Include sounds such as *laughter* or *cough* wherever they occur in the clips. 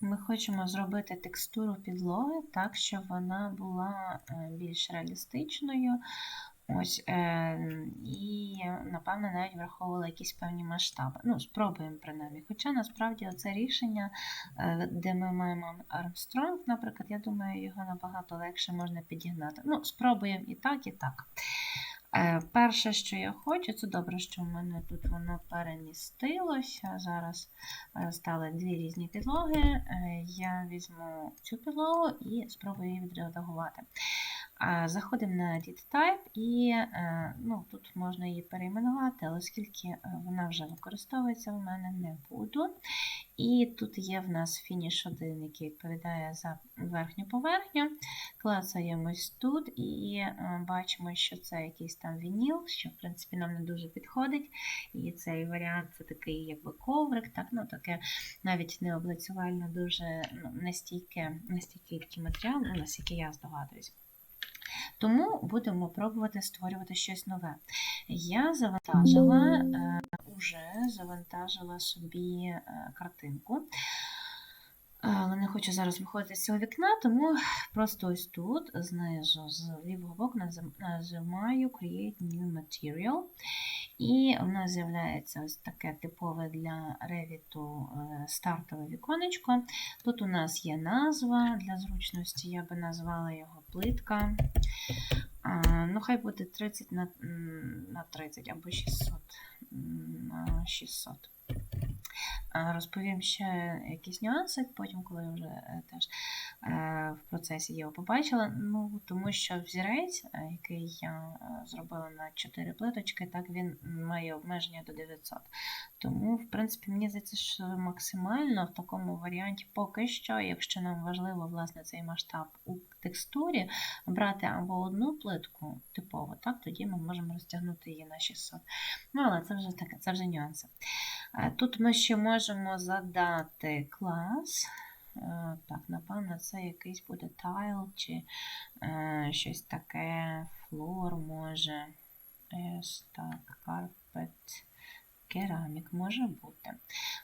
Ми хочемо зробити текстуру підлоги так, щоб вона була е, більш реалістичною. Ось, е, і, напевно, навіть враховувала якісь певні масштаби. Ну, спробуємо принаймні. Хоча насправді це рішення, е, де ми маємо Армстронг, наприклад, я думаю, його набагато легше можна підігнати. Ну, спробуємо і так, і так. Е, Перше, що я хочу, це добре, що в мене тут воно перемістилося. Зараз е, стали дві різні підлоги. Е, Я візьму цю підлогу і спробую її відредагувати. Заходимо на Edit Type і е, ну, тут можна її перейменувати, оскільки е, вона вже використовується, в мене не буду. І тут є в нас Finish 1, який відповідає за верхню поверхню. Клацаємось тут і е, бачимо, що це якийсь там вініл, що в принципі нам не дуже підходить. І цей варіант це такий якби коврик, так, ну таке навіть не облицювально дуже ну, нестійкий матеріал, ну, наскільки я здогадуюсь. Тому будемо пробувати створювати щось нове. Я завантажила, е, уже завантажила собі е, картинку. Але не хочу зараз виходити з цього вікна, тому просто ось тут, знизу, з лівого боку, нажимаю Create New Material. І в нас з'являється ось таке типове для е, стартове віконечко. Тут у нас є назва для зручності, я би назвала його плитка. Ну, хай буде 30 на, на 30 або 600 на 600. А, Розповім ще якісь нюанси, потім, коли вже е, теж е, в процесі його побачила. Ну, тому що взірець, е, який я е, зробила на 4 плиточки, так він має обмеження до 900. Тому, в принципі, мені здається, що максимально в такому варіанті поки що, якщо нам важливо власне цей масштаб у текстурі, брати або одну плитку типово, так, тоді ми можемо розтягнути її на 600. Ну, але це вже таке, це вже нюанси. Е, Тут ми ще можемо задати клас. Е, Так, напевно, це якийсь буде tile чи е, щось таке, floor може. Ес, так, carpet, керамік може бути.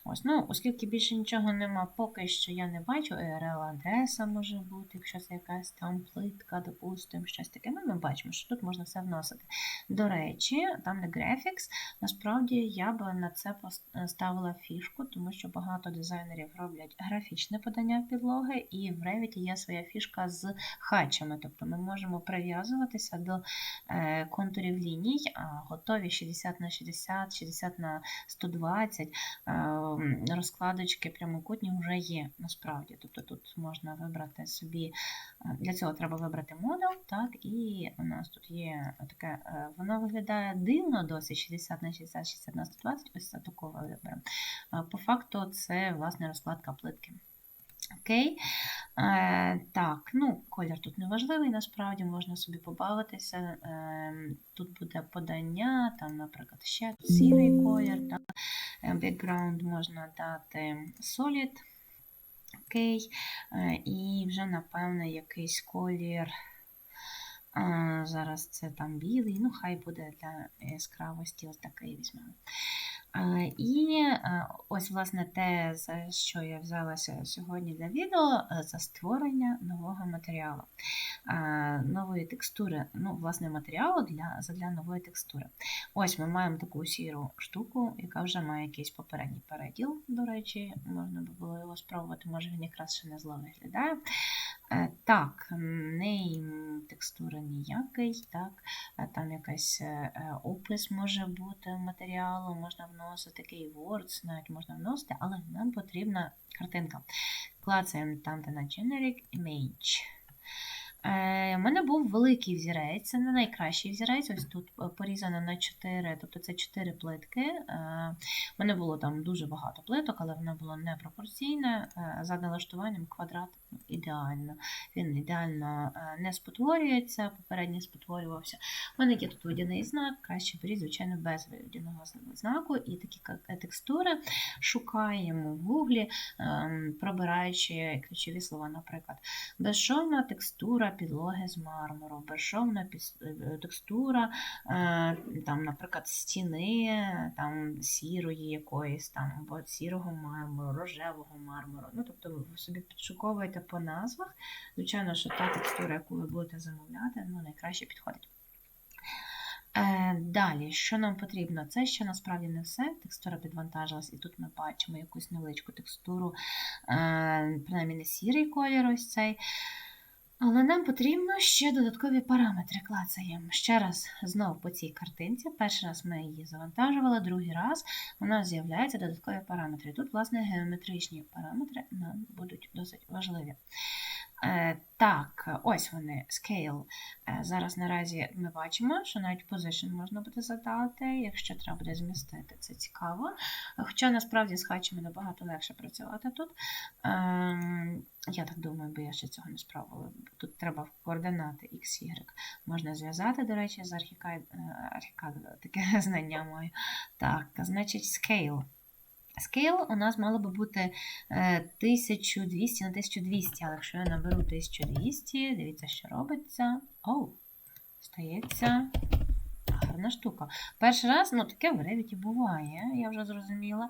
Ось, ну, оскільки більше нічого нема, поки що я не бачу. URL-адреса може бути, якщо це якась там плитка, допустимо, щось таке. Ну, ми бачимо, що тут можна все вносити. До речі, там де Graphics, насправді я би на це поставила фішку, тому що багато дизайнерів роблять графічне подання підлоги, і в Revit є своя фішка з хатчами. Тобто ми можемо прив'язуватися до е, контурів ліній, а готові 60 на 60, 60 на 120 е, розкладочки прямокутні вже є насправді. Тобто тут можна вибрати собі, е, для цього треба вибрати модул, так, і у нас тут є таке, е, воно виглядає дивно, досить 60 на 60, 60 на 120, ось це такого виберемо. По факту це власне розкладка плитки. Окей. Е, так, ну, колір тут не важливий, насправді можна собі побавитися. Е, тут буде подання, там, наприклад, ще сірий колір, так. Е, Background можна дати Solid. Окей. Е, і вже, напевне, якийсь колір. А, зараз це там білий, ну хай буде для яскравості, ось такий візьмемо. А, І ось, власне, те, за що я взялася сьогодні для відео, е, за створення нового матеріалу, нової текстури, ну, власне, матеріалу для, задля нової текстури. Ось ми маємо таку сіру штуку, яка вже має якийсь попередній переділ, до речі, можна би було його спробувати, може він якраз ще не зло виглядає. Е, Так, нейм текстури ніякий, так, е, там якийсь е, опис може бути матеріалу, можна вносити keywords, навіть можна вносити, але нам потрібна картинка. Клацаємо там, де на Generic Image. Е, У мене був великий взірець, це не найкращий взірець. Ось тут е, порізано на 4, тобто це 4 плитки. Е, У мене було там дуже багато плиток, але воно було непропорційне. Е, За налаштуванням квадрат ну, ідеально. Він ідеально е, не спотворюється, попередньо спотворювався. У мене є тут водяний знак, краще беріть, звичайно, без водяного знаку. І такі текстури шукаємо в гуглі, ем, пробираючи ключові слова, наприклад. Безшовна текстура підлоги з мармуру, безшовна піс- е, текстура, е, там, наприклад, стіни там, сірої якоїсь там, або сірого мармуру, рожевого мармуру. Ну, тобто ви собі підшуковуєте по назвах. Звичайно, що та текстура, яку ви будете замовляти, ну, найкраще підходить. Е, Далі, що нам потрібно? Це ще насправді не все. Текстура підвантажилась, і тут ми бачимо якусь невеличку текстуру, принаймні не сірий колір ось цей. Але нам потрібно ще додаткові параметри. Клацаємо. Ще раз знову по цій картинці. Перший раз ми її завантажували, другий раз у нас з'являються додаткові параметри. Тут, власне, геометричні параметри нам будуть досить важливі. Е, Так, ось вони, scale. Е, Зараз наразі ми бачимо, що навіть position можна буде задати, якщо треба буде змістити, це цікаво. Хоча насправді з хатчами набагато легше працювати тут. Ем, Я так думаю, бо я ще цього не спробувала. Тут треба координати X, Y. Можна зв'язати, до речі, з архікад, архікад таке *laughs* знання маю. Так, значить, scale. Scale у нас мало би бути е, 1200 на 1200, але якщо я наберу 1200, дивіться, що робиться. Оу, стається гарна штука. Перший раз, ну таке в Revit буває, я вже зрозуміла.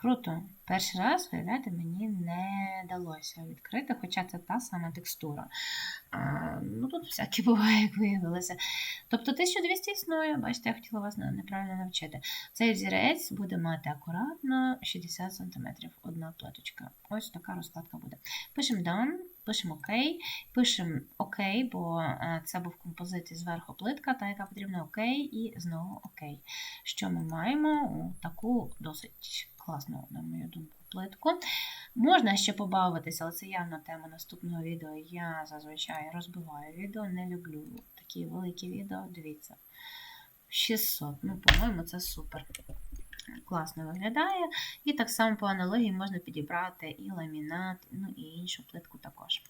Круто. Перший раз, виявляєте, мені не вдалося відкрити, хоча це та сама текстура. А, ну тут всяке *laughs* буває, як виявилося. Тобто 1200 існує, бачите, я хотіла вас неправильно навчити. Цей взірець буде мати акуратно 60 см одна платочка. Ось така розкладка буде. Пишемо done, пишемо ОК, пишемо ОК, бо е, це був композицій зверху плитка, та яка потрібна ОК, і знову ОК. Що ми маємо? Таку досить класну, на мою думку, плитку. Можна ще побавитися, але це явно тема наступного відео. Я зазвичай розбиваю відео, не люблю такі великі відео. Дивіться. 600. Ну, по-моєму, це супер. Класно виглядає. І так само по аналогії можна підібрати і ламінат, ну і іншу плитку також.